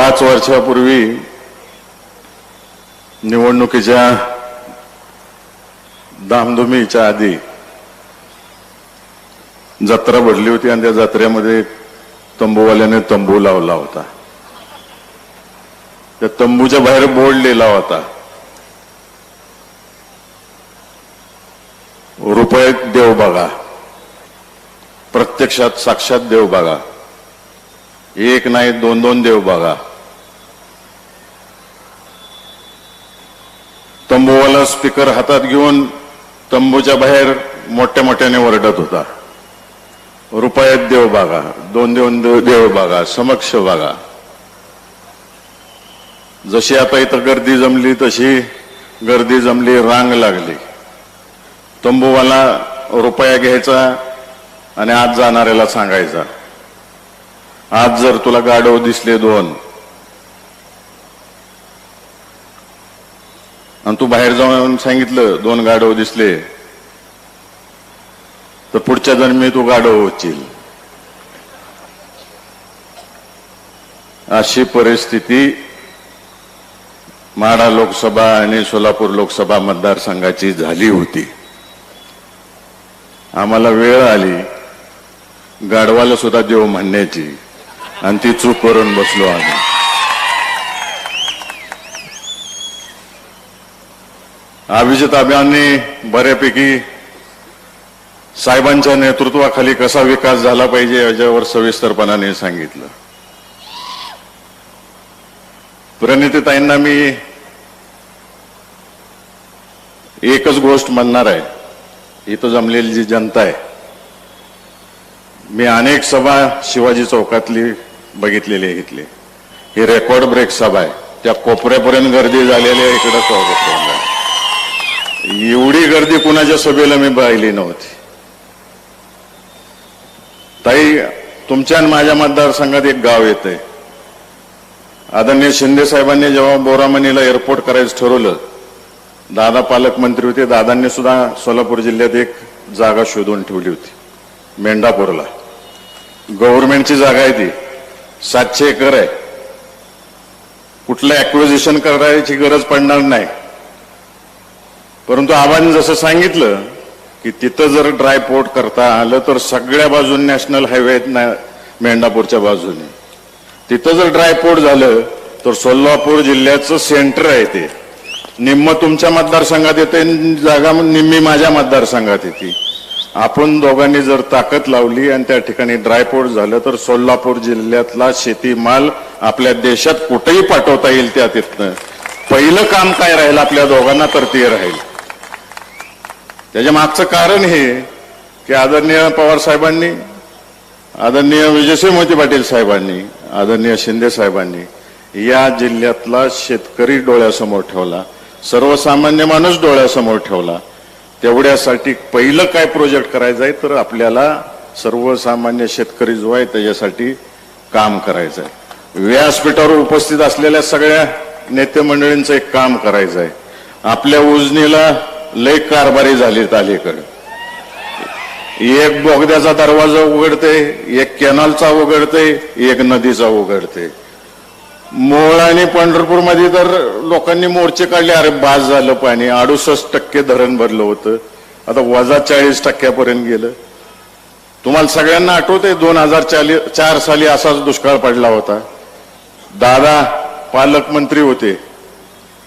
पाच वर्षापूर्वी निवडणुकीच्या धामधुमीच्या आधी जत्रा भरली होती आणि त्या जत्रेमध्ये तंबूवाल्याने तंबू लावला होता. त्या तंबूच्या बाहेर बोर्ड लिहिला होता. रुपयात देव बघा. प्रत्यक्षात साक्षात देव बघा. एक नाही दोन दोन देव बघा. तंबूवाला स्पीकर हातात घेऊन तंबूच्या बाहेर मोठ्या मोठ्याने वरडत होता. रुपयात देव बागा दोन दोन देव देव समक्ष बघा जशी आता इथं गर्दी जमली तशी गर्दी जमली रांग लागली. तंबूवाला रुपया घ्यायचा आणि आज जाणाऱ्याला सांगायचा. आज जर तुला गाडव दिसले दोन आणि तू बाहेर जाऊन सांगितलं दोन गाढव दिसले. तर पुढच्या जन्मी तू गाढव होतील अशी परिस्थिती माढा लोकसभा आणि सोलापूर लोकसभा मतदारसंघाची झाली होती. आम्हाला वेळ आली गाढवाला सुद्धा देव म्हणण्याची आणि ती चूक करून बसलो आम्ही. अभिजित अभियांनी बऱ्यापैकी साहेबांच्या नेतृत्वाखाली कसा विकास झाला पाहिजे याच्यावर सविस्तरपणाने सांगितलं. प्रणितीताईंना मी एकच गोष्ट म्हणणार आहे. इथं जमलेली जी जनता आहे मी अनेक सभा शिवाजी चौकातली बघितलेली आहे इथली. ही रेकॉर्ड ब्रेक सभा आहे. त्या कोपऱ्यापर्यंत गर्दी झालेली आहे इकडं चौकापर्यंत एवढी गर्दी कुणाच्या सभेला मी पाहिली नव्हती. ताई तुमच्या आणि माझ्या मतदारसंघात एक गाव येतंय. आदरणीय शिंदे साहेबांनी जेव्हा बोरामणीला एअरपोर्ट करायचं ठरवलं दादा पालकमंत्री होते दादांनी सुद्धा सोलापूर जिल्ह्यात एक जागा शोधून ठेवली होती मेंढापूरला. गव्हर्नमेंटची जागा आहे ती सातशे एकर आहे. कुठलं ऍक्विजिशन करायची गरज पडणार नाही. परंतु आबांनी जसं सांगितलं की तिथं जर ड्राय पोर्ट करता आलं तर सगळ्या बाजूने नॅशनल हायवे मेंढापूरच्या बाजूने. तिथं जर ड्राय पोर्ट झालं तर सोलापूर जिल्ह्याचं सेंटर आहे ते. निम्म तुमच्या मतदारसंघात येते जागा निम्मी माझ्या मतदारसंघात येते. आपण दोघांनी जर ताकद लावली आणि त्या ठिकाणी ड्रायपोर्ट झालं तर सोलापूर जिल्ह्यातला शेतीमाल आपल्या देशात कुठेही पाठवता येईल त्या तिथनं. पहिलं काम काय राहील आपल्या दोघांना तर ते राहील. त्याच्या मागचं कारण हे की आदरणीय पवार साहेबांनी आदरणीय विजयसिंह मोती पाटील साहेबांनी आदरणीय शिंदे साहेबांनी या जिल्ह्यातला शेतकरी डोळ्यासमोर ठेवला सर्वसामान्य माणूस डोळ्यासमोर ठेवला. तेवढ्यासाठी पहिलं काय प्रोजेक्ट करायचं आहे तर आपल्याला सर्वसामान्य शेतकरी जो आहे त्याच्यासाठी काम करायचं आहे. व्यासपीठावर उपस्थित असलेल्या सगळ्या नेते मंडळींचं एक काम करायचं आहे. आपल्या उजनीला लय कारभारी झाली अलीकडे. एक बोगद्याचा दरवाजा उघडते एक कॅनलचा उघडते एक नदीचा उघडते मोळ आणि पंढरपूरमध्ये तर लोकांनी मोर्चे काढले अरे बाज झालं पाणी अडुसष्ट टक्के धरण भरलं होतं. आता वजा चाळीस टक्क्यापर्यंत गेलं. तुम्हाला सगळ्यांना आठवते दोन हजार चार साली असाच दुष्काळ पडला होता. दादा पालकमंत्री होते.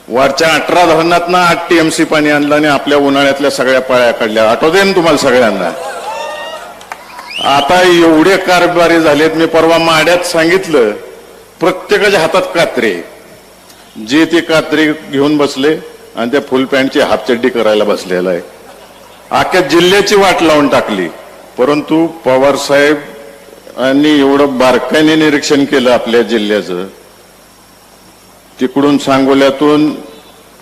वरच्या अठरा धरणात ना आठ टीएमसी पाणी आणलं आणि आपल्या उन्हाळ्यातल्या सगळ्या पाळ्या काढल्या. आठवते ना तुम्हाला सगळ्यांना. आता एवढे कारभारी झालेत मी परवा माड्यात सांगितलं प्रत्येकाच्या हातात कात्रे जे ते कात्रे घेऊन बसले आणि त्या फुल पॅन्टची हाफचड्डी करायला बसलेला आहे. अख्ख्या जिल्ह्याची वाट लावून टाकली. परंतु पवार साहेब आणि एवढं बारकाईने निरीक्षण केलं आपल्या जिल्ह्याचं. तिकडून सांगोल्यातून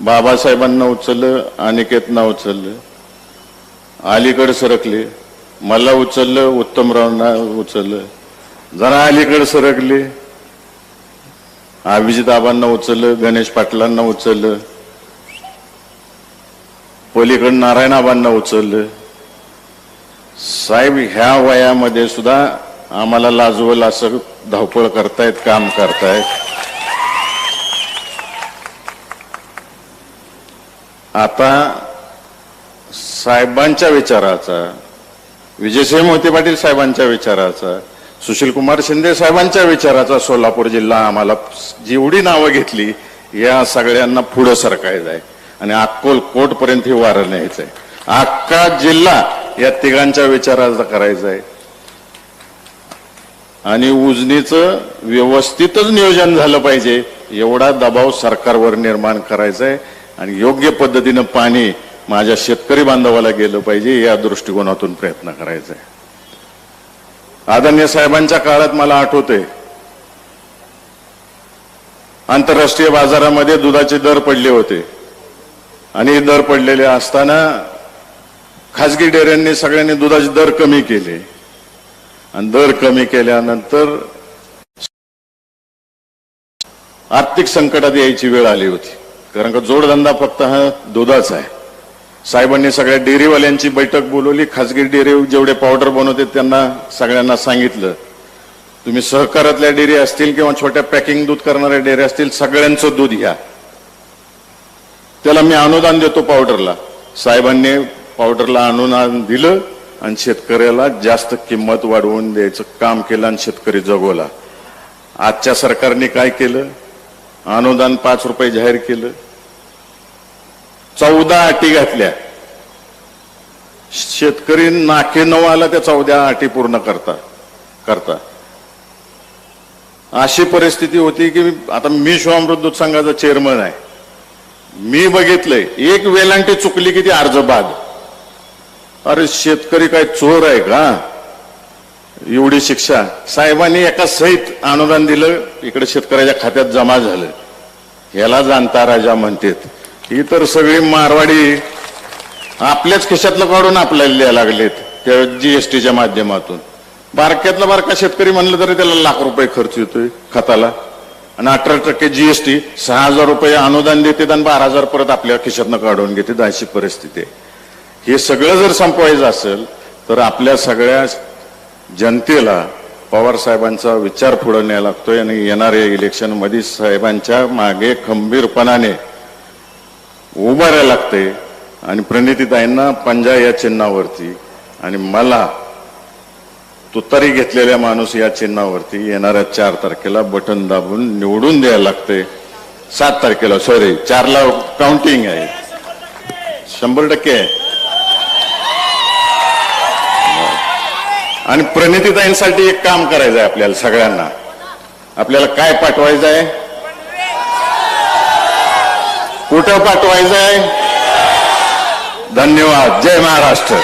बाबासाहेबांना उचललं अनिकेतना उचललं अलीकडे सरकले मला उचललं उत्तमरावना उचललं जरा अलीकडे सरकले अभिजिताबांना उचललं गणेश पाटलांना उचललं पलीकडे नारायणाबांना उचललं. साहेब ह्या वयामध्ये सुद्धा आम्हाला लाजवल असं धावपळ करतायत काम करतायत. आता साहेबांच्या विचाराचा विजयसिंह मोहिते पाटील साहेबांच्या विचाराचा सुशील कुमार शिंदे साहेबांच्या विचाराचा सोलापूर जिल्हा आम्हाला जेवढी नावं घेतली या सगळ्यांना पुढं सरकायचं आहे. आणि अक्कोलकोटपर्यंत हे ही वारं न्यायचं आहे अख्खा जिल्हा या तिघांच्या विचाराचा करायचा आहे. आणि उजनीचं व्यवस्थितच नियोजन झालं पाहिजे एवढा दबाव सरकारवर निर्माण करायचा आहे आणि योग्य पद्धतीनं पाणी माझ्या शेतकरी बांधवाला गेलं पाहिजे या दृष्टिकोनातून प्रयत्न करायचा आहे. आदरणीय साहेबांच्या काळात मला आठवते आंतरराष्ट्रीय बाजारामध्ये दुधाचे दर पडले होते. आणि दर पडलेले असताना खाजगी डेऱ्यांनी सगळ्यांनी दुधाचे दर कमी केले. आणि दर कमी केल्यानंतर आर्थिक संकटात यायची वेळ आली होती. कारण का जोडधंदा फक्त हा दुधाचा आहे. साहेबांनी सगळ्या डेअरीवाल्यांची बैठक बोलवली खाजगी डेअरी जेवढे पावडर बनवते त्यांना सगळ्यांना सांगितलं. तुम्ही सहकारातल्या डेअरी असतील किंवा छोट्या पॅकिंग दूध करणाऱ्या डेअरी असतील सगळ्यांचं दूध घ्या. त्याला मी अनुदान देतो पावडरला. साहेबांनी पावडरला अनुदान दिलं आणि शेतकऱ्याला जास्त किंमत वाढवून द्यायचं काम केलं आणि शेतकरी जगवला. आजच्या सरकारने काय केलं? अनुदान पाच रुपये जाहीर केलं. चौदा अटी घातल्या. शेतकरी नाके नऊ आला त्या चौदा अटी पूर्ण करता करता. अशी परिस्थिती होती की आता मी शिवामृत दूध संघाचा चेअरमन आहे. मी बघितलंय एक वेलांटी चुकली की ती अर्ज बाद अरे शेतकरी काय चोर आहे का? एवढी शिक्षा. साहेबांनी एका सहित अनुदान दिलं इकडे शेतकऱ्याच्या खात्यात जमा झालं. याला जाणता राजा म्हणतात ही तर सगळी मारवाडी आपल्याच खिशातलं काढून आपल्याला द्यायला लागलेत त्या जीएसटीच्या माध्यमातून. बारक्यातला बारका शेतकरी म्हणलं तरी त्याला लाख रुपये खर्च येतोय खताला. आणि अठरा टक्के जीएसटी सहा हजार रुपये अनुदान देते आणि बारा हजार परत आपल्या खिशातनं काढून घेते अशी परिस्थिती आहे. हे सगळं जर संपवायचं असेल तर आपल्या सगळ्या जनतेला पवार साहेबांचा विचार पुढे न्यायला लागतोय आणि येणाऱ्या इलेक्शनमध्ये साहेबांच्या मागे खंबीरपणाने उभारायला लागते आणि प्रणितीताईंना पंजा या चिन्हावरती आणि मला तुतारी घेतलेल्या माणूस या चिन्हावरती येणाऱ्या चार तारखेला बटन दाबून निवडून द्यायला लागते सात तारखेला सॉरी चारला काउंटिंग आहे. शंभर टक्के आहे. आणि प्रणितीताईंसाठी एक काम करायचं आहे आपल्याला सगळ्यांना. आपल्याला काय पाठवायचं आहे कुठं पाठवायचं आहे धन्यवाद. जय महाराष्ट्र.